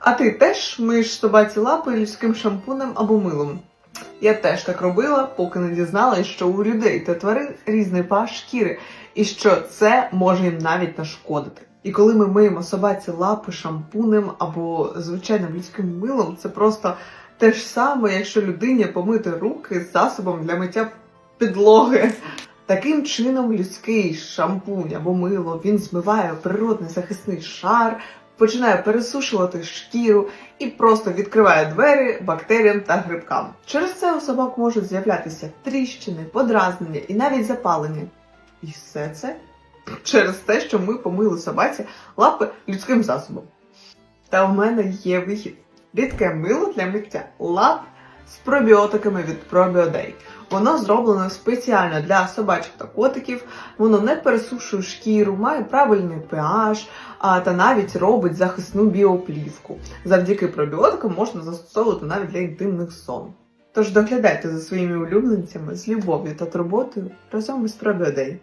А ти теж миєш собаці лапи людським шампунем або милом? Я теж так робила, поки не дізналась, що у людей та тварин різний pH шкіри, і що це може їм навіть нашкодити. І коли ми миємо собаці лапи шампунем або звичайним людським милом, це просто те ж саме, якщо людині помити руки засобом для миття підлоги. Таким чином, людський шампунь або мило він змиває природний захисний шар, починає пересушувати шкіру і просто відкриває двері бактеріям та грибкам. Через це у собак можуть з'являтися тріщини, подразнення і навіть запалення. І все це через те, що ми помили собаці лапи людським засобом. Та у мене є вихід. Рідке мило для миття лап з пробіотиками від Probioday. Воно зроблено спеціально для собачок та котиків, воно не пересушує шкіру, має правильний pH, а, та навіть робить захисну біоплівку. Завдяки пробіотикам можна застосовувати навіть для інтимних сон. Тож доглядайте за своїми улюбленцями з любов'ю та турботою разом із Probioday.